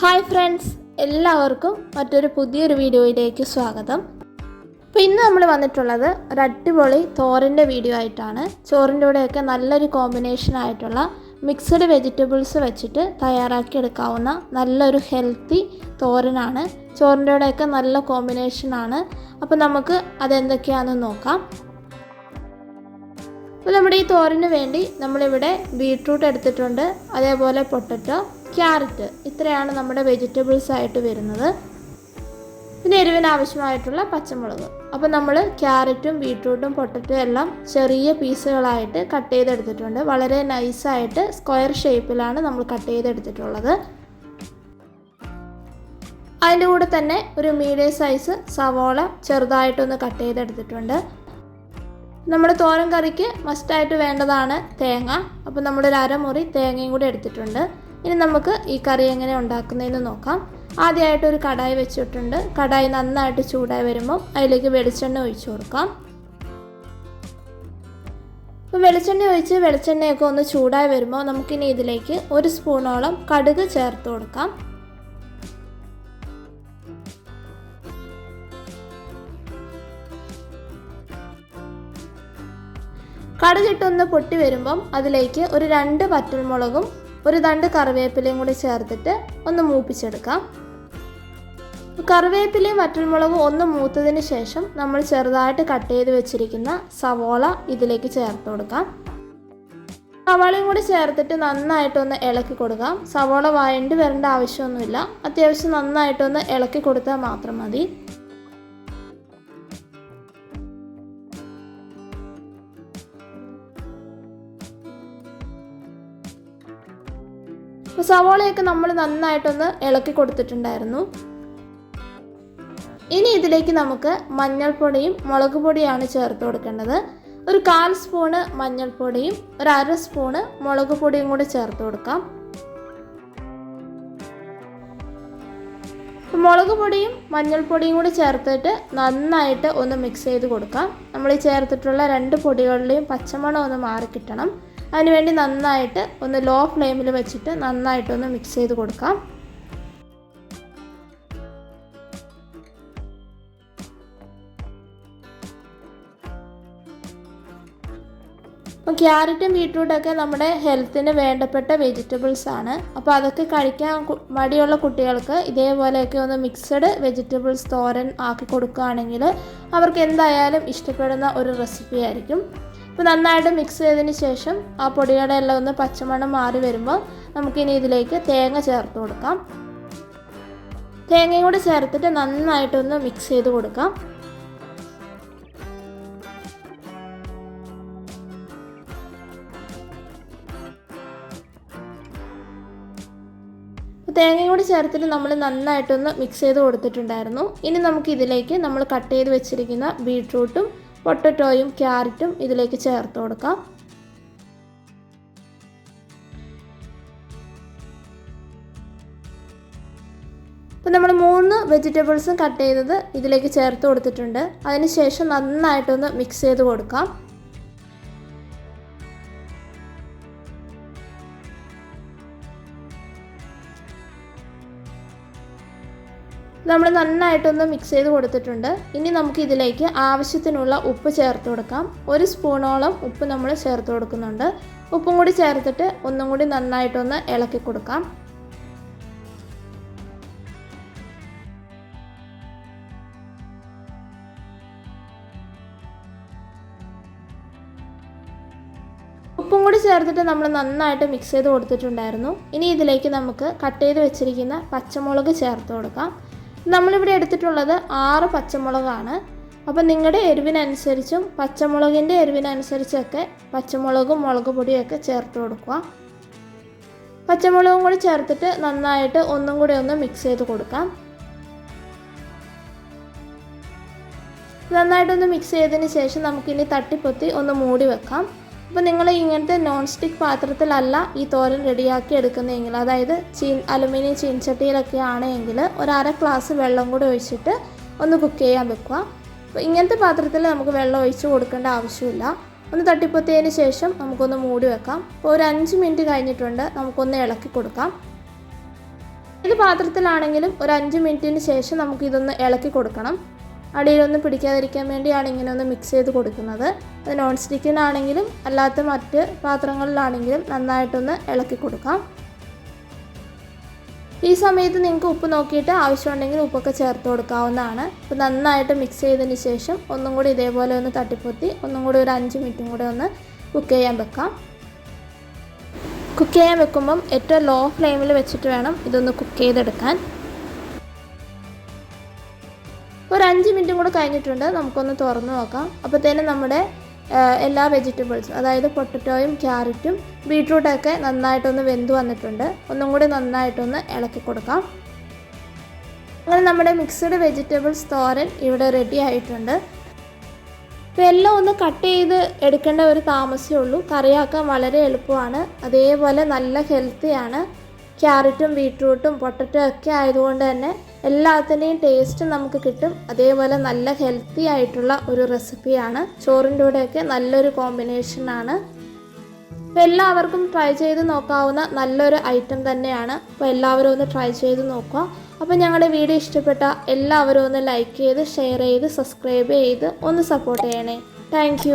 Hi friends എല്ലാവർക്കും മറ്റൊരു പുതിയൊരു വീഡിയോയിലേക്ക് സ്വാഗതം. അപ്പോൾ ഇന്ന് നമ്മൾ വന്നിട്ടുള്ളത് ഒരു അടിപൊളി തോരന്റെ വീഡിയോ ആയിട്ടാണ്. ചോറിന്റെ കൂടെയൊക്കെ നല്ലൊരു കോമ്പിനേഷൻ ആയിട്ടുള്ള മിക്സഡ് വെജിറ്റബിൾസ് വെച്ചിട്ട് തയ്യാറാക്കിയെടുക്കാവുന്ന നല്ലൊരു ഹെൽത്തി തോരനാണ്. ചോറിന്റെ കൂടെയൊക്കെ നല്ല കോമ്പിനേഷനാണ് അപ്പോൾ നമുക്ക് അതെന്തൊക്കെയാണെന്ന് നോക്കാം. അപ്പോൾ നമ്മുടെ ഈ തോരന് വേണ്ടി നമ്മളിവിടെ ബീട്രൂട്ട് എടുത്തിട്ടുണ്ട്. അതേപോലെ പൊട്ടറ്റോ ക്യാരറ്റ് ഇത്രയാണ് നമ്മുടെ വെജിറ്റബിൾസ് ആയിട്ട് വരുന്നത്. പിന്നെ എരിവിന് ആവശ്യമായിട്ടുള്ള പച്ചമുളക്. അപ്പോൾ നമ്മൾ ക്യാരറ്റും ബീട്രൂട്ടും പൊട്ടറ്റും എല്ലാം ചെറിയ പീസുകളായിട്ട് കട്ട് ചെയ്തെടുത്തിട്ടുണ്ട്. വളരെ നൈസായിട്ട് സ്ക്വയർ ഷേപ്പിലാണ് നമ്മൾ കട്ട് ചെയ്തെടുത്തിട്ടുള്ളത്. അതിന്റെ കൂടെ തന്നെ ഒരു മീഡിയം സൈസ് സവോള ചെറുതായിട്ടൊന്ന് കട്ട് ചെയ്തെടുത്തിട്ടുണ്ട്. നമ്മുടെ തോരൻ കറിക്ക് മസ്റ്റായിട്ട് വേണ്ടതാണ് തേങ്ങ. അപ്പോൾ നമ്മളൊരു അരമുറി തേങ്ങയും കൂടി എടുത്തിട്ടുണ്ട്. ഇനി നമുക്ക് ഈ കറി എങ്ങനെ ഉണ്ടാക്കുന്നതെന്ന് നോക്കാം. ആദ്യമായിട്ട് ഒരു കടായി വെച്ചിട്ടുണ്ട്. കടായി നന്നായിട്ട് ചൂടായി വരുമ്പോൾ അതിലേക്ക് വെളിച്ചെണ്ണ ഒഴിച്ചു കൊടുക്കാം. അപ്പോൾ വെളിച്ചെണ്ണ ഒഴിച്ച് വെളിച്ചെണ്ണയൊക്കെ ഒന്ന് ചൂടായി വരുമ്പോൾ നമുക്കിനി ഇതിലേക്ക് ഒരു സ്പൂണോളം കടുക് ചേർത്ത് കൊടുക്കാം. കടുകിട്ടൊന്ന് പൊട്ടി വരുമ്പം അതിലേക്ക് ഒരു രണ്ട് പറ്റൽമുളകും ഒരു തണ്ട് കറിവേപ്പിലയും കൂടി ചേർത്തിട്ട് ഒന്ന് മൂപ്പിച്ചെടുക്കാം. കറിവേപ്പിലയും വറ്റൽമുളകും ഒന്ന് മൂത്തതിന് ശേഷം നമ്മൾ ചെറുതായിട്ട് കട്ട് ചെയ്ത് വെച്ചിരിക്കുന്ന സവോള ഇതിലേക്ക് ചേർത്ത് കൊടുക്കാം. സവോളയും കൂടി ചേർത്തിട്ട് നന്നായിട്ടൊന്ന് ഇളക്കി കൊടുക്കാം. സവോള വഴണ്ടി വരേണ്ട ആവശ്യമൊന്നുമില്ല. അത്യാവശ്യം നന്നായിട്ടൊന്ന് ഇളക്കി കൊടുത്താൽ മാത്രം മതി. അപ്പോൾ സവോളയൊക്കെ നമ്മൾ നന്നായിട്ടൊന്ന് ഇളക്കി കൊടുത്തിട്ടുണ്ടായിരുന്നു. ഇനി ഇതിലേക്ക് നമുക്ക് മഞ്ഞൾപ്പൊടിയും മുളക് പൊടിയാണ് ചേർത്ത് കൊടുക്കേണ്ടത്. ഒരു കാൽ സ്പൂണ് മഞ്ഞൾപ്പൊടിയും ഒരു അര സ്പൂണ് മുളക് പൊടിയും കൂടി ചേർത്ത് കൊടുക്കാം. മുളക് പൊടിയും മഞ്ഞൾപ്പൊടിയും കൂടി ചേർത്തിട്ട് നന്നായിട്ട് ഒന്ന് മിക്സ് ചെയ്ത് കൊടുക്കാം. നമ്മൾ ചേർത്തിട്ടുള്ള രണ്ട് പൊടികളുടെയും പച്ചമണം ഒന്ന് മാറിക്കിട്ടണം അതിനുവേണ്ടി നന്നായിട്ട് ഒന്ന് ലോ ഫ്ലെയിമിൽ വെച്ചിട്ട് നന്നായിട്ടൊന്ന് മിക്സ് ചെയ്ത് കൊടുക്കാം. അപ്പോൾ ക്യാരറ്റും ബീട്രൂട്ടൊക്കെ നമ്മുടെ ഹെൽത്തിന് വേണ്ടപ്പെട്ട വെജിറ്റബിൾസ് ആണ്. അപ്പോൾ അതൊക്കെ കഴിക്കാൻ മടിയുള്ള കുട്ടികൾക്ക് ഇതേപോലെയൊക്കെ ഒന്ന് മിക്സഡ് വെജിറ്റബിൾസ് തോരൻ ആക്കി കൊടുക്കുകയാണെങ്കിൽ അവർക്ക് എന്തായാലും ഇഷ്ടപ്പെടുന്ന ഒരു റെസിപ്പി ആയിരിക്കും. ഇപ്പോൾ നന്നായിട്ട് മിക്സ് ചെയ്തതിന് ശേഷം ആ പൊടിയുടെ എല്ലാം ഒന്ന് പച്ചമണം മാറി വരുമ്പോൾ നമുക്കിനി ഇതിലേക്ക് തേങ്ങ ചേർത്ത് കൊടുക്കാം. തേങ്ങയും കൂടി ചേർത്തിട്ട് നന്നായിട്ടൊന്ന് മിക്സ് ചെയ്ത് കൊടുക്കാം. തേങ്ങയും കൂടി ചേർത്തിട്ട് നമ്മൾ നന്നായിട്ടൊന്ന് മിക്സ് ചെയ്ത് കൊടുത്തിട്ടുണ്ടായിരുന്നു. ഇനി നമുക്ക് ഇതിലേക്ക് നമ്മൾ കട്ട് ചെയ്ത് വെച്ചിരിക്കുന്ന ബീട്രൂട്ടും പൊട്ടറ്റോയും ക്യാരറ്റും ഇതിലേക്ക് ചേർത്ത് കൊടുക്കാം. അപ്പോൾ നമ്മൾ മൂന്ന് വെജിറ്റബിൾസും കട്ട് ചെയ്തത് ഇതിലേക്ക് ചേർത്ത് കൊടുത്തിട്ടുണ്ട്. അതിനുശേഷം നന്നായിട്ടൊന്ന് മിക്സ് ചെയ്ത് കൊടുക്കാം. നമ്മൾ നന്നായിട്ടൊന്ന് മിക്സ് ചെയ്ത് കൊടുത്തിട്ടുണ്ട്. ഇനി നമുക്ക് ഇതിലേക്ക് ആവശ്യത്തിനുള്ള ഉപ്പ് ചേർത്ത് കൊടുക്കാം. ഒരു സ്പൂണോളം ഉപ്പ് നമ്മൾ ചേർത്ത് കൊടുക്കുന്നുണ്ട്. ഉപ്പും കൂടി ചേർത്തിട്ട് ഒന്നും കൂടി നന്നായിട്ടൊന്ന് ഇളക്കി കൊടുക്കാം. ഉപ്പും കൂടി ചേർത്തിട്ട് നമ്മൾ നന്നായിട്ട് മിക്സ് ചെയ്ത് കൊടുത്തിട്ടുണ്ടായിരുന്നു. ഇനി ഇതിലേക്ക് നമുക്ക് കട്ട് ചെയ്ത് വെച്ചിരിക്കുന്ന പച്ചമുളക് ചേർത്ത് കൊടുക്കാം. നമ്മളിവിടെ എടുത്തിട്ടുള്ളത് ആറ് പച്ചമുളകാണ്. അപ്പോൾ നിങ്ങളുടെ എരിവിനനുസരിച്ചും പച്ചമുളകിന്റെ എരിവിനനുസരിച്ചൊക്കെ പച്ചമുളകും മുളക് പൊടിയൊക്കെ ചേർത്ത് കൊടുക്കുക. പച്ചമുളകും കൂടി ചേർത്തിട്ട് നന്നായിട്ട് ഒന്നും കൂടി ഒന്ന് മിക്സ് ചെയ്ത് കൊടുക്കാം. നന്നായിട്ടൊന്ന് മിക്സ് ചെയ്തതിന് ശേഷം നമുക്കിനി തട്ടിപ്പൊത്തി ഒന്ന് മൂടി വെക്കാം. അപ്പോൾ നിങ്ങൾ ഇങ്ങനത്തെ നോൺ സ്റ്റിക്ക് പാത്രത്തിലല്ല ഈ തോരൻ റെഡിയാക്കി എടുക്കുന്നതെങ്കിൽ അതായത് ചീൻ അലുമിനിയം ചീൻചട്ടിയിലൊക്കെ ആണെങ്കിൽ ഒരു അര ഗ്ലാസ് വെള്ളം കൂടി ഒഴിച്ചിട്ട് ഒന്ന് കുക്ക് ചെയ്യാൻ വെക്കുക. അപ്പോൾ ഇങ്ങനത്തെ പാത്രത്തിൽ നമുക്ക് വെള്ളം ഒഴിച്ച് കൊടുക്കേണ്ട ആവശ്യമില്ല. ഒന്ന് തട്ടിപ്പൊത്തിയതിന് ശേഷം നമുക്കൊന്ന് മൂടി വെക്കാം. അപ്പോൾ ഒരു അഞ്ച് മിനിറ്റ് കഴിഞ്ഞിട്ടുണ്ട് നമുക്കൊന്ന് ഇളക്കി കൊടുക്കാം. ഇത് പാത്രത്തിലാണെങ്കിലും ഒരു അഞ്ച് മിനിറ്റിന് ശേഷം നമുക്കിതൊന്ന് ഇളക്കി കൊടുക്കണം. അടിയിലൊന്നും പിടിക്കാതിരിക്കാൻ വേണ്ടിയാണ് ഇങ്ങനെ ഒന്ന് മിക്സ് ചെയ്ത് കൊടുക്കുന്നത്. അത് നോൺ സ്റ്റിക്കിനാണെങ്കിലും അല്ലാത്ത മറ്റ് പാത്രങ്ങളിലാണെങ്കിലും നന്നായിട്ടൊന്ന് ഇളക്കി കൊടുക്കാം. ഈ സമയത്ത് നിങ്ങൾക്ക് ഉപ്പ് നോക്കിയിട്ട് ആവശ്യമുണ്ടെങ്കിൽ ഉപ്പൊക്കെ ചേർത്ത് കൊടുക്കാവുന്നതാണ്. അപ്പോൾ നന്നായിട്ട് മിക്സ് ചെയ്തതിന് ശേഷം ഒന്നും കൂടി ഇതേപോലെ ഒന്ന് തട്ടിപ്പൊത്തി ഒന്നും കൂടി ഒരു അഞ്ച് മിനിറ്റും കൂടി ഒന്ന് കുക്ക് ചെയ്യാൻ വെക്കാം. കുക്ക് ചെയ്യാൻ വെക്കുമ്പം ഏറ്റവും ലോ ഫ്ലെയിമിൽ വെച്ചിട്ട് വേണം ഇതൊന്ന് കുക്ക് ചെയ്തെടുക്കാൻ. ഒരു അഞ്ച് മിനിറ്റും കൂടെ കഴിഞ്ഞിട്ടുണ്ട്. നമുക്കൊന്ന് തുറന്ന് നോക്കാം. അപ്പോൾ തന്നെ നമ്മുടെ എല്ലാ വെജിറ്റബിൾസും അതായത് പൊട്ടറ്റോയും ക്യാരറ്റും ബീട്രൂട്ടൊക്കെ നന്നായിട്ടൊന്ന് വെന്ത് വന്നിട്ടുണ്ട്. ഒന്നും കൂടി നന്നായിട്ടൊന്ന് ഇളക്കി കൊടുക്കാം. അങ്ങനെ നമ്മുടെ മിക്സഡ് വെജിറ്റബിൾസ് തോരൻ ഇവിടെ റെഡി ആയിട്ടുണ്ട്. അപ്പോൾ എല്ലാം ഒന്ന് കട്ട് ചെയ്ത് എടുക്കേണ്ട ഒരു താമസമേ ഉള്ളൂ. കറിയാക്കാൻ വളരെ എളുപ്പമാണ്. അതേപോലെ നല്ല ഹെൽത്തിയാണ് ക്യാരറ്റും ബീട്രൂട്ടും പൊട്ടറ്റോ ഒക്കെ ആയതുകൊണ്ട് തന്നെ എല്ലാത്തിന്റെയും ടേസ്റ്റ് നമുക്ക് കിട്ടും. അതേപോലെ നല്ല ഹെൽത്തി ആയിട്ടുള്ള ഒരു റെസിപ്പിയാണ് ചോറിന്റെ കൂടെയൊക്കെ നല്ലൊരു കോമ്പിനേഷനാണ് അപ്പോൾ എല്ലാവർക്കും ട്രൈ ചെയ്ത് നോക്കാവുന്ന നല്ലൊരു ഐറ്റം തന്നെയാണ്. അപ്പോൾ എല്ലാവരും ഒന്ന് ട്രൈ ചെയ്ത് നോക്കുക. അപ്പോൾ ഞങ്ങളുടെ വീഡിയോ ഇഷ്ടപ്പെട്ട എല്ലാവരും ഒന്ന് ലൈക്ക് ചെയ്ത് ഷെയർ ചെയ്ത് സബ്സ്ക്രൈബ് ചെയ്ത് ഒന്ന് സപ്പോർട്ട് ചെയ്യണേ. താങ്ക്